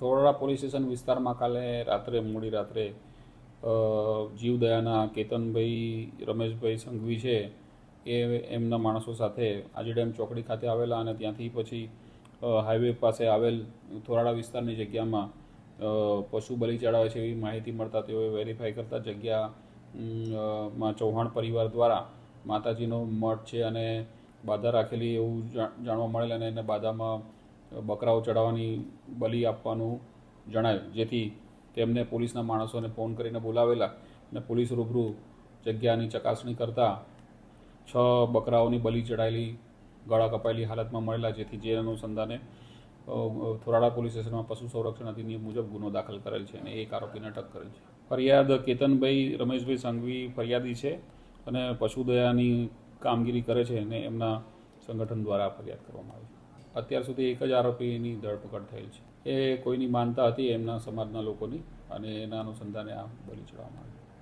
ધોરડા police station વિસ્તારમાં કાલે રાત્રે, મોડી રાત્રે જીવદયાના કેતનભાઈ, રમેશભાઈ સંઘવી છે, એ એમના માણસો સાથે આજીડેમ ચોકડી ખાતે આવેલા અને ત્યાંથી પછી હાઈવે પાસે આવેલ થોરાડા વિસ્તારની જગ્યામાં પશુ બલિ ચડાવે છે એવી માહિતી મળતા તેઓએ વેરીફાઈ કરતા જગ્યા માં ચૌહાણ પરિવાર દ્વારા માતાજીનો મઠ છે અને બાધા રાખેલી એવું જાણવા મળેલ અને એને બાધામાં બકરાઓ ચડાવવાની બલિ આપવાનું જણાયું. જેથી તેમને પોલીસના માણસોને ફોન કરીને બોલાવેલા અને પોલીસ રૂબરૂ જગ્યાની ચકાસણી કરતા છ બકરાઓની બલિ ચડાયેલી ગળા કપાયેલી હાલતમાં મળેલા. જેથી જે અનુસંધાને થોરાડા પોલીસ સ્ટેશનમાં પશુ સંરક્ષણ અધિનિયમ મુજબ ગુનો દાખલ કરેલ છે અને એક આરોપીને અટક કરેલ છે. ફરિયાદ કેતનભાઈ, રમેશભાઈ સંઘવી ફરિયાદી છે અને પશુદયાની કામગીરી કરે છે અને એમના સંગઠન દ્વારા ફરિયાદ કરવામાં આવી છે. અત્યાર સુધી એક જ આરોપીની ધરપકડ થયેલ છે. એ કોઈની માનતા હતી, એમના સમાજના લોકોની, અને એના અનુસંધાને આ બલી ચડવામાં આવી